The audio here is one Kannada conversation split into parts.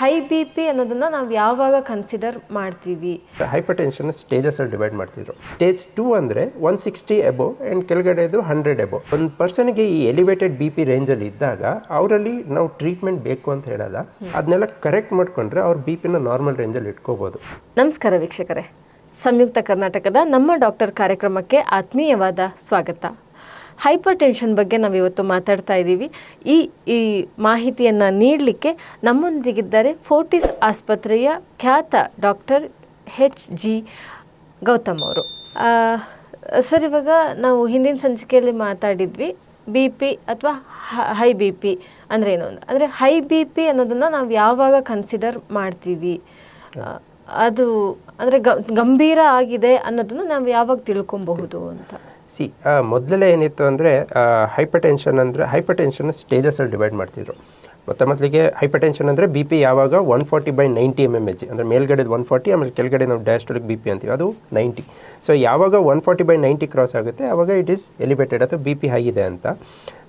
ಹೈ ಬಿ ಪಿ ಅನ್ನೋದನ್ನ ನಾವು ಯಾವಾಗ ಕನ್ಸಿಡರ್ ಮಾಡ್ತೀವಿ? ಹೈಪರ್ ಟೆನ್ಷನ್ ಸ್ಟೇಜಸ್ ಅಲ್ಲಿ ಡಿವೈಡ್ ಮಾಡ್ತಿದ್ರು. ಸ್ಟೇಜ್ ಟೂ ಅಂದ್ರೆ ಒನ್ ಸಿಕ್ಸ್ಟಿ ಎಬೋ ಕೆಳಗಡೆ ಕೆಳಗಡೆದು ಹಂಡ್ರೆಡ್ ಎಬೋ ಒಂದು ಪರ್ಸನ್ಗೆ ಈ ಎಲಿವೇಟೆಡ್ ಬಿ ಪಿ ರೇಂಜಲ್ಲಿ ಇದ್ದಾಗ ಅವರಲ್ಲಿ ನಾವು ಟ್ರೀಟ್ಮೆಂಟ್ ಬೇಕು ಅಂತ ಹೇಳಲ್ಲ. ಅದನ್ನೆಲ್ಲ ಕರೆಕ್ಟ್ ಮಾಡ್ಕೊಂಡ್ರೆ ಅವ್ರ ಬಿ ಪಿನ ನಾರ್ಮಲ್ ರೇಂಜಲ್ಲಿ ಇಟ್ಕೋಬಹುದು ನಮಸ್ಕಾರ ವೀಕ್ಷಕರೇ. ಸಂಯುಕ್ತ ಕರ್ನಾಟಕದ ನಮ್ಮ ಡಾಕ್ಟರ್ ಕಾರ್ಯಕ್ರಮಕ್ಕೆ ಆತ್ಮೀಯವಾದ ಸ್ವಾಗತ. ಹೈಪರ್ ಟೆನ್ಷನ್ ಬಗ್ಗೆ ನಾವು ಇವತ್ತು ಮಾತಾಡ್ತಾ ಇದ್ದೀವಿ. ಈ ಈ ಮಾಹಿತಿಯನ್ನು ನೀಡಲಿಕ್ಕೆ ನಮ್ಮೊಂದಿಗಿದ್ದಾರೆ ಫೋರ್ಟಿಸ್ ಆಸ್ಪತ್ರೆಯ ಖ್ಯಾತ ಡಾಕ್ಟರ್ ಹೆಚ್ ಜಿ ಗೌತಮ್ ಅವರು. ಸರ್, ಇವಾಗ ನಾವು ಹಿಂದಿನ ಸಂಚಿಕೆಯಲ್ಲಿ ಮಾತಾಡಿದ್ವಿ, ಬಿ ಪಿ ಅಥವಾ ಹೈ ಬಿ ಪಿ ಅಂದರೆ ಏನು? ಅಂದ್ರೆ ಹೈ ಬಿ ಪಿ ಅನ್ನೋದನ್ನು ನಾವು ಯಾವಾಗ ಕನ್ಸಿಡರ್ ಮಾಡ್ತೀವಿ? ಅದು ಅಂದರೆ ಗಂಭೀರ ಆಗಿದೆ ಅನ್ನೋದನ್ನು ನಾವು ಯಾವಾಗ ತಿಳ್ಕೊಬಹುದು ಅಂತ. ಸಿ ಮೊದಲೇ ಏನಿತ್ತು ಅಂದರೆ ಹೈಪರ್ ಟೆನ್ಷನ್ ಅಂದರೆ ಹೈಪರ್ ಟೆನ್ಷನ್ ಸ್ಟೇಜಸಲ್ಲಿ ಡಿವೈಡ್ ಮಾಡ್ತಿದ್ರು. ಮತ್ತು ಮೊದಲಿಗೆ ಹೈಪರ್ ಟೆನ್ಷನ್ ಅಂದರೆ ಬಿ ಪಿ ಯಾವಾಗ one forty by ninety M M H ಅಂದರೆ ಮೇಲ್ಗಡೆದು ಒನ್ ಫಾರ್ಟಿ ಆಮೇಲೆ ಕೆಳಗಡೆ ನಾವು ಡ್ಯಾಸ್ಟ್ರಿಕ್ ಬಿ ಪಿ ಅಂತೀವಿ ಅದು ನೈಂಟಿ ಸೊ ಯಾವಾಗ one forty by ninety cross ಆಗುತ್ತೆ ಆವಾಗ ಇಟ್ ಈಸ್ ಎಲಿವೇಟೆಡ್ ಅಥವಾ ಬಿ ಪಿ ಹೈ ಇದೆ ಅಂತ.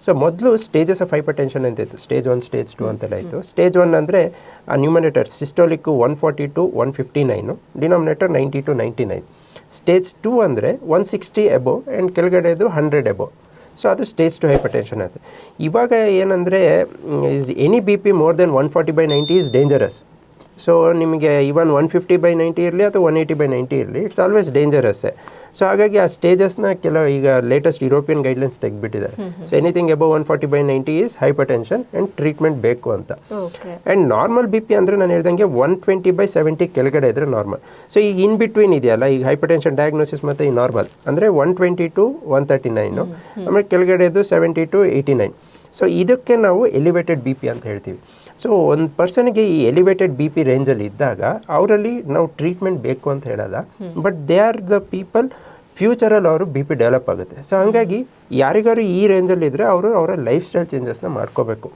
ಸೊ ಮೊದಲು ಸ್ಟೇಜಸ್ ಆಫ್ ಹೈಪರ್ ಟೆನ್ಷನ್ ಅಂತ ಇತ್ತು ಸ್ಟೇಜ್ ಒನ್ ಸ್ಟೇಜ್ ಟು ಅಂತೆಲ್ಲ ಇತ್ತು. ಸ್ಟೇಜ್ ಒನ್ ಅಂದರೆ ಆ numerator systolic one forty to one fifty nine denominator ninety to ninety nine stage two ಅಂದರೆ ಒನ್ ಸಿಕ್ಸ್ಟಿ ಎಬೋ ಆ್ಯಂಡ್ ಕೆಳಗಡೆದು ಹಂಡ್ರೆಡ್ ಎಬೋ ಸೊ ಅದು ಸ್ಟೇಜ್ ಟು ಹೈಪರ್ ಟೆನ್ಷನ್ ಆಗುತ್ತೆ ಇವಾಗ ಏನಂದರೆ is any B P more than one forty by ninety is dangerous so ನಿಮಗೆ even one fifty by ninety ಇರಲಿ ಅಥವಾ ಒನ್ ಏಯ್ಟಿ ಬೈ ನೈಂಟಿ ಇರಲಿ ಇಟ್ಸ್ ಆಲ್ವೇಸ್ ಡೇಂಜರಸ್ಸೇ ಸೊ ಹಾಗಾಗಿ ಆ ಸ್ಟೇಜಸ್ನ ಕೆಲವು ಈಗ latest European guidelines ತೆಗೆದ್ಬಿಟ್ಟಿದ್ದಾರೆ. So anything above one forty by ninety is hypertension and treatment ಬೇಕು ಅಂತ. ಆ್ಯಂಡ್ ನಾರ್ಮಲ್ ಬಿ ಪಿ ಅಂದರೆ ನಾನು ಹೇಳ್ದಂಗೆ ಒನ್ ಟ್ವೆಂಟಿ ಬೈ ಸೆವೆಂಟಿ ಕೆಳಗಡೆ ಇದ್ರೆ ನಾರ್ಮಲ್ ಸೊ ಈಗ ಇನ್ ಬಿಟ್ವೀನ್ ಇದೆಯಲ್ಲ ಈಗ ಹೈಪರ್ ಟೆನ್ಷನ್ ಡಯಾಗ್ನೋಸಿಸ್ ಮತ್ತು ಈ ನಾರ್ಮಲ್ ಅಂದರೆ one twenty to one thirty nine ಆಮೇಲೆ ಕೆಳಗಡೆದು seventy to eighty nine so ಇದಕ್ಕೆ ನಾವು ಎಲಿವೇಟೆಡ್ ಬಿ ಪಿ ಅಂತ ಹೇಳ್ತೀವಿ. ಸೊ ಒಂದು ಪರ್ಸನ್ಗೆ ಈ ಎಲಿವೇಟೆಡ್ ಬಿ ಪಿ ರೇಂಜಲ್ಲಿ ಇದ್ದಾಗ ಅವರಲ್ಲಿ ನಾವು ಟ್ರೀಟ್ಮೆಂಟ್ ಬೇಕು ಅಂತ ಹೇಳಲ್ಲ. But they are the people ಫ್ಯೂಚರಲ್ಲಿ ಅವರು ಬಿ ಪಿ ಡೆವಲಪ್ ಆಗುತ್ತೆ. ಸೊ ಹಾಗಾಗಿ ಯಾರಿಗಾರು ಈ ರೇಂಜಲ್ಲಿ ಇದ್ದರೆ ಅವರು ಅವರ ಲೈಫ್ ಸ್ಟೈಲ್ ಚೇಂಜಸ್ನ ಮಾಡ್ಕೋಬೇಕು.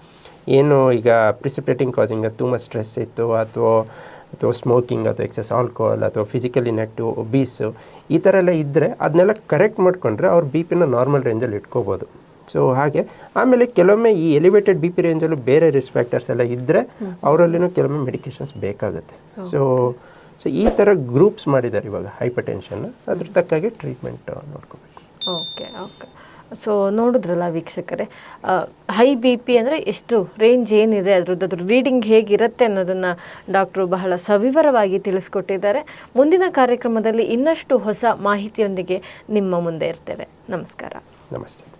ಏನು ಈಗ ಪ್ರಿಸಿಪೇಟಿಂಗ್ ಕಾಸಿಂಗ್ ತುಂಬ ಸ್ಟ್ರೆಸ್ ಇತ್ತು ಅಥವಾ ಅಥವಾ ಸ್ಮೋಕಿಂಗ್ ಅಥವಾ ಎಕ್ಸಸ್ ಆಲ್ಕೋಹಾಲ್ ಅಥವಾ ಫಿಸಿಕಲಿ ನೆಟ್ಟು ಒಬೀಸು ಈ ಥರ ಎಲ್ಲ ಇದ್ದರೆ ಅದನ್ನೆಲ್ಲ ಕರೆಕ್ಟ್ ಮಾಡ್ಕೊಂಡ್ರೆ ಅವ್ರ ಬಿ ಪಿನ ನಾರ್ಮಲ್ ರೇಂಜಲ್ಲಿ ಇಟ್ಕೋಬೋದು. ಸೊ ಹಾಗೆ. ಆಮೇಲೆ ಕೆಲವೊಮ್ಮೆ ಈ ಎಲಿವೇಟೆಡ್ ಬಿ ಪಿ ರೇಂಜಲ್ಲೂ ಬೇರೆ ರಿಸ್ಕ್ ಫ್ಯಾಕ್ಟರ್ಸ್ ಎಲ್ಲ ಇದ್ದರೆ ಅವರಲ್ಲಿನೂ ಕೆಲವೊಮ್ಮೆ ಮೆಡಿಕೇಶನ್ಸ್ ಬೇಕಾಗುತ್ತೆ. ಸೊ ಸೊ ಈ ಥರ ಗ್ರೂಪ್ಸ್ ಮಾಡಿದ್ದಾರೆ ಇವಾಗ ಹೈಪರ್ ಟೆನ್ಷನ್ ಅದ್ರ ತಕ್ಕಾಗಿ ಟ್ರೀಟ್ಮೆಂಟ್ ನೋಡ್ಕೋಬೇಕು. ಓಕೆ ಓಕೆ ಸೊ ನೋಡಿದ್ರಲ್ಲ ವೀಕ್ಷಕರೇ ಹೈ ಬಿ ಪಿ ಅಂದರೆ ಎಷ್ಟು ರೇಂಜ್ ಏನಿದೆ ಅದ್ರದ್ದು ಅದ್ರ ರೀಡಿಂಗ್ ಹೇಗಿರುತ್ತೆ ಅನ್ನೋದನ್ನು ಡಾಕ್ಟ್ರು ಬಹಳ ಸವಿವರವಾಗಿ ತಿಳಿಸ್ಕೊಟ್ಟಿದ್ದಾರೆ. ಮುಂದಿನ ಕಾರ್ಯಕ್ರಮದಲ್ಲಿ ಇನ್ನಷ್ಟು ಹೊಸ ಮಾಹಿತಿಯೊಂದಿಗೆ ನಿಮ್ಮ ಮುಂದೆ ಇರ್ತೇವೆ. ನಮಸ್ಕಾರ. ನಮಸ್ತೆ.